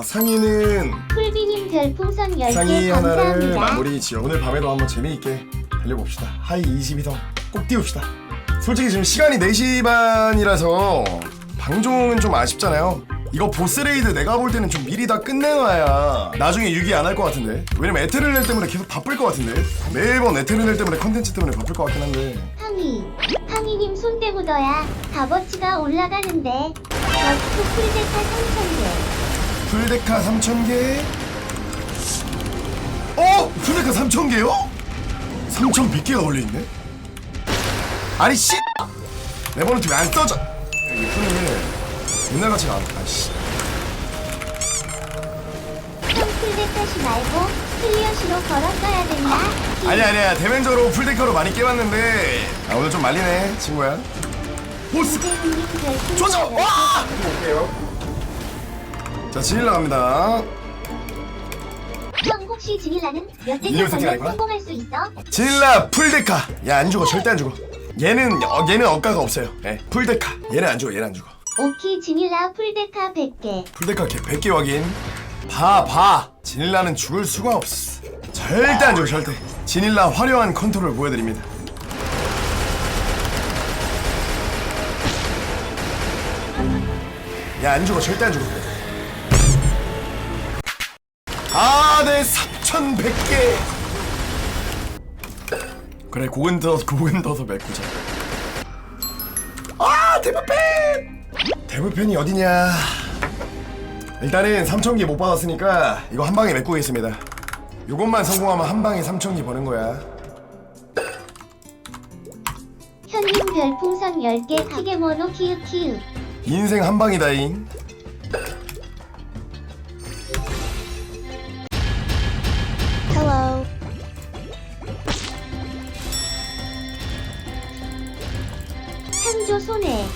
자 상의는 쿨비님 별풍선 10개 상의 하나를 감사합니다. 마무리 지어. 오늘 밤에도 한번 재미있게 달려봅시다. 하이 22성 꼭 띄웁시다. 솔직히 지금 시간이 4시 반이라서 방종은 좀 아쉽잖아요. 이거 보스레이드 내가 볼 때는 좀 미리 다 끝내놔야 나중에 유기 안 할 것 같은데. 왜냐면 에테르넬 때문에 계속 바쁠 것 같은데. 매번 에테르넬 때문에 컨텐츠 때문에 바쁠 것 같긴 한데. 항이 항이님 손대 묻어야 값어치가 올라가는데. 저스트 풀데카 3000개 풀데카 3000개? 어? 풀데카 3000개요? 3000 빗개가 걸려있네? 아니 씨! 레버넌트 왜안 써져! 이게 푸는 옛날같이 안 아씨. 형 풀데카시 말고 클리어시로 걸었어야 된다. 아니 아니야. 대면적으로 풀데카로 많이 깨봤는데. 아 오늘 좀 말리네 친구야. 보스 조져! 10개 와! 볼게요 자 진일라 갑니다. 형 혹시 지닐라는 몇 대가? 성공할 수 있어? 진일라 풀데카. 야 안 죽어 절대 안 죽어. 얘는 어, 얘는 억가가 없어요. 예 풀데카. 얘는 안 죽어 얘는 안 죽어. 오키 지닐라 풀데카 100개. 풀데카 개 100개 확인. 봐 봐. 진일라는 죽을 수가 없어. 절대 안 죽어 절대. 진일라 화려한 컨트롤 보여드립니다. 야 안 죽어 절대 안 죽어 아네 3100개. 그래 고근 더 고근 더서 메꾸자. 아 대부팬! 대부팬이 어디냐? 일단은 3,000개 못 받았으니까 이거 한 방에 메꾸겠습니다. 요것만 성공하면 한 방에 3,000개 버는 거야. 현님 별풍선 10개 키게모노 키읔키읔 인생 한 방이다잉 창조 손해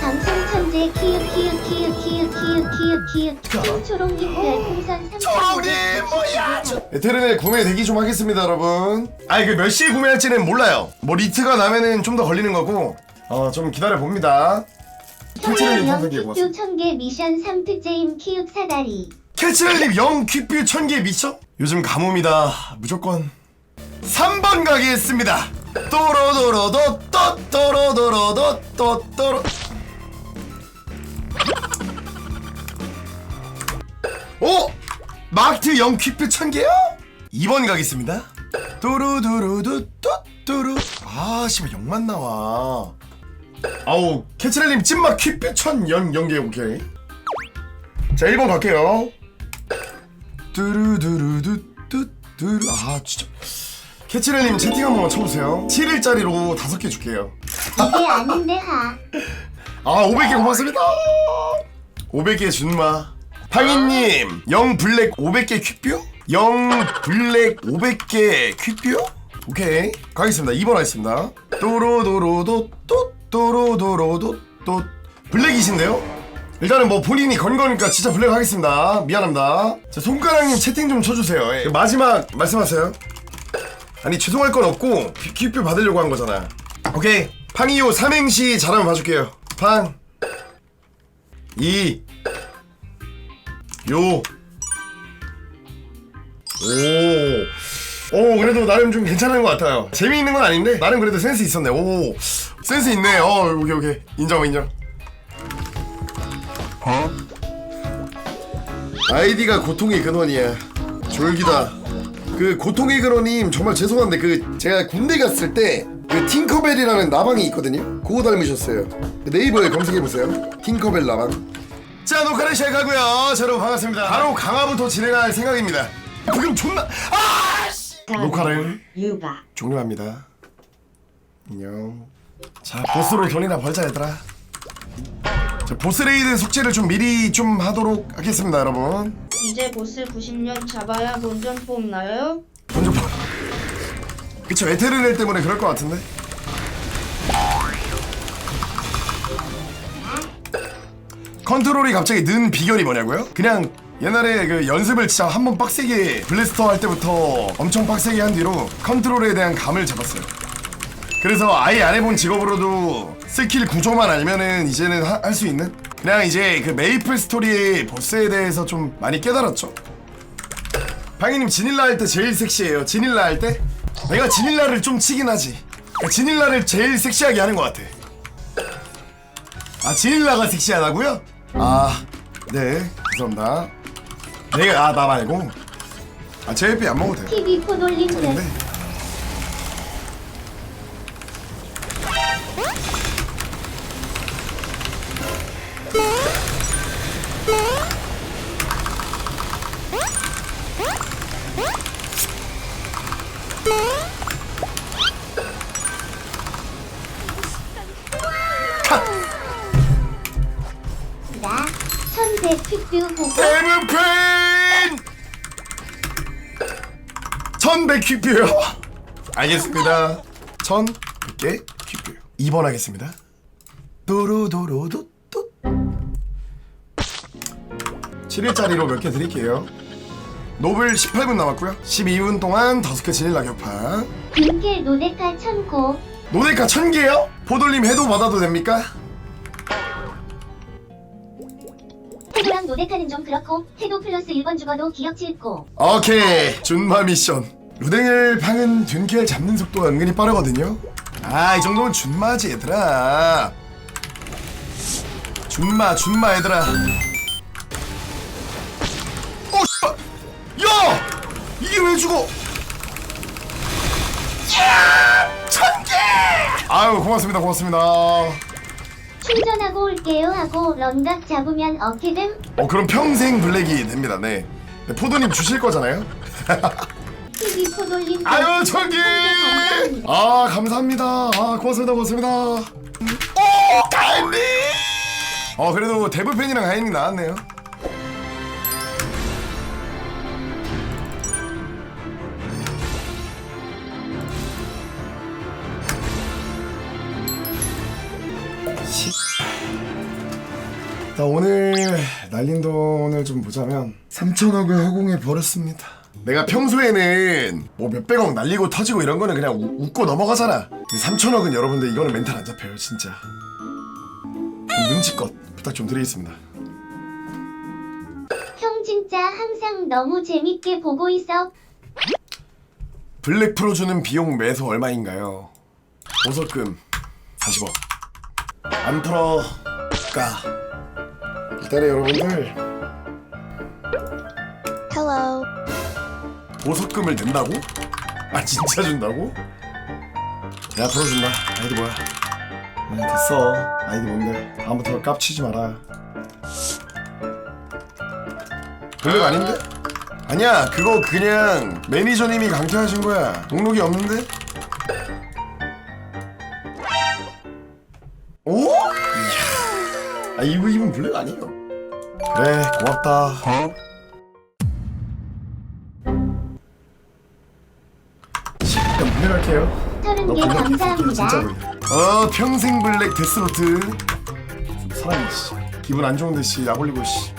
방송 천재 키읔 키읔 키읔 키읔 키읔 키읔 키읔 초롱님 별풍선 3 초롱님 뭐야? 에테르넬 구매 대기 좀 하겠습니다 여러분. 아니 그 몇 시에 구매할지는 몰라요. 뭐 리트가 나면은 좀 더 걸리는 거고 어 좀 기다려 봅니다. 캐치레님 형님 선택해 0 보세요 큐 1000개 미션 3트제임 키읔 사다리. 캐치레님 0 퀴뷰 1000개 미쳐? 요즘 가뭄이다. 무조건 3번 가겠습니다. 또로도로도 또또로도로도 또또로. 오! 마트 0 퀴뷰 1000개요? 2번 가겠습니다. 또루두루두 또뚜루 아 씨발 0만 나와 아우 캐치레님 찐막 1000 0 0개 오케이. 자 1번 갈게요. 뚜루두루두 뚜뚜루 아 진짜. 캐치레님 채팅 한 번만 쳐보세요. 7일짜리로 5개 줄게요. 이게 아닌데 하 아 500개 고맙습니다. 500개 준마. 황인님 0 블랙 500개 퀴뷰? 0 블랙 500개 퀴뷰? 오케이. 가겠습니다. 2번 하겠습니다. 또로도로도 또 또로도로도 또 블랙이신데요? 일단은 뭐 본인이 건 거니까 진짜 블랙 하겠습니다. 미안합니다. 자 손가락님 채팅 좀 쳐주세요. 예. 마지막 말씀하세요. 아니 죄송할 건 없고 퀴- 퀴뷰 받으려고 한 거잖아 오케이. 팡이요 삼행시 잘하면 봐줄게요. 팡. 이, 요, 오. 오, 그래도 나름 좀 괜찮은 것 같아요. 재미있는 건 아닌데, 나름 그래도 센스 있었네. 오, 센스 있네. 어, 오케이, 오케이. 인정, 인정. 아이디가 고통의 근원이야. 졸기다. 그 고통의 근원님 정말 죄송한데 그 제가 군대 갔을 때 그 팅커벨이라는 나방이 있거든요. 그거 닮으셨어요. 네이버에 검색해 보세요. 팅커벨 나방. 자 녹화를 시작하고요. 자, 여러분 반갑습니다. 바로 강화부터 진행할 생각입니다. 지금 존나 아 씨. 녹화를 유바 종료합니다. 안녕. 자 보스로 돈이나 벌자 얘들아. 자 보스 레이드 숙제를 좀 미리 좀 하도록 하겠습니다, 여러분. 이제 보스 90년 잡아야 본전 뽑나요? 먼저 봐. 그쵸 에테르넬 때문에 그럴 것 같은데. 컨트롤이 갑자기 는 비결이 뭐냐고요? 그냥 옛날에 그 연습을 진짜 한 번 빡세게 블래스터 할 때부터 엄청 빡세게 한 뒤로 컨트롤에 대한 감을 잡았어요. 그래서 아예 안 해본 직업으로도 스킬 구조만 알면은 이제는 할 수 있는 그냥 이제 그 메이플 스토리의 보스에 대해서 좀 많이 깨달았죠. 방해님 지닐라 할 때 제일 섹시해요. 지닐라 할 때? 내가 지닐라를 좀 치긴 하지. 그러니까 지닐라를 제일 섹시하게 하는 것 같아. 아 지닐라가 섹시하다고요? 아, 네 죄송합니다. 내가 아 나 말고 아 제이피 안 먹어도 돼. TV 포돌림들 근데 1100 퀵뷰요. 알겠습니다. 1100개 퀵뷰. 2번 하겠습니다. 도로도로도뚜 7일짜리로 몇 개 드릴게요. 노블 18분 남았고요. 12분 동안 5개 진일 낙엽판 빙길 노데카 천고. 노데카 1000개요? 보돌님 해도 받아도 됩니까? 태도랑 노데카는 좀 그렇고 태도 플러스 1번 죽어도 기억 지고 오케이. 준마 미션. 루댕을 방은 둔켈 잡는 속도가 은근히 빠르거든요. 아 이 정도면 준마지 얘들아. 준마 준마 얘들아. 어 X발. 야! 이게 왜 죽어? 야! 천개! 아유 고맙습니다 고맙습니다. 충전하고 올게요 하고 런각 잡으면 어케든 어 그럼 평생 블랙이 됩니다. 네. 네, 포도님 주실 거잖아요 아유 저기. 아 감사합니다. 아 고맙습니다 고맙습니다. 오 가인님! 어 그래도 데브 팬이랑 가인님 나왔네요. 시- 자 오늘 날린 돈을 좀 보자면 3천억을 허공에 버렸습니다 내가 평소에는 뭐 몇백억 날리고 터지고 이런 거는 그냥 우- 웃고 넘어가잖아. 3천억은 여러분들 이거는 멘탈 안 잡혀요 진짜. 좀 눈치껏 부탁 좀 드리겠습니다. 형 진짜 항상 너무 재밌게 보고 있어. 블랙 풀어주는 비용 매소 얼마인가요? 보석금 40억. 안 풀어 가. 일단은 여러분들. Hello. 보석금을 낸다고? 아 진짜 준다고? 야 풀어준다 아이디 뭐야 네 됐어 아이디 뭔데 다음부터 깝치지 마라 블랙 아닌데? 아니야 그거 그냥 매니저님이 강퇴하신 거야 목록이 없는데? 오? 이야 아 이분 이분 블랙 아니에요 그래 고맙다 일 단 블랙할게요 서른 개 감사합니다. 어 평생 블랙 데스노트 사람이 씨 기분 안 좋은데 씨약 올리고 씨.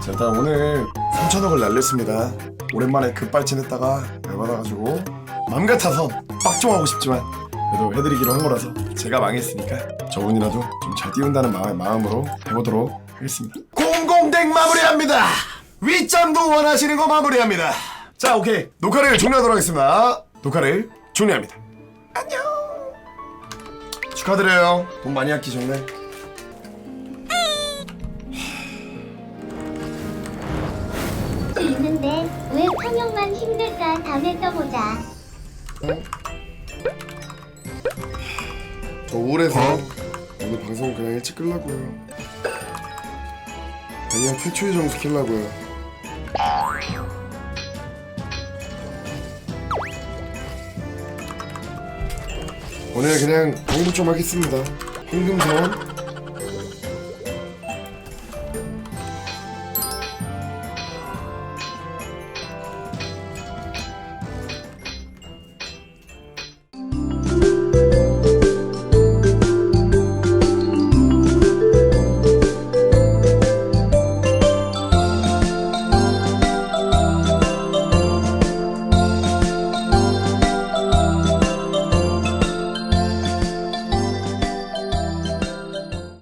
자 일단 오늘 3천억을 날렸습니다. 오랜만에 급발진했다가 열받아가지고 맘 같아서 빡종하고 싶지만 그래도 해드리기로 한 거라서 제가 망했으니까 저분이라도 좀 잘 띄운다는 마음, 마음으로 해보도록 하겠습니다. 공공댕 마무리합니다. 위점도 원하시는 거 마무리합니다. 자 오케이 녹화를 종료하도록 하겠습니다. 녹화를 종료합니다. 축하드려요. 돈 많이 아끼셨네. 수 있는데 왜 탕형만 힘들까 다음에 떠보자 저 우울해서 오늘 방송 그냥 일찍 끌라고요. 아니요 최초의 점수 킬라고요. 오늘 그냥 공부 좀 하겠습니다. 황금사원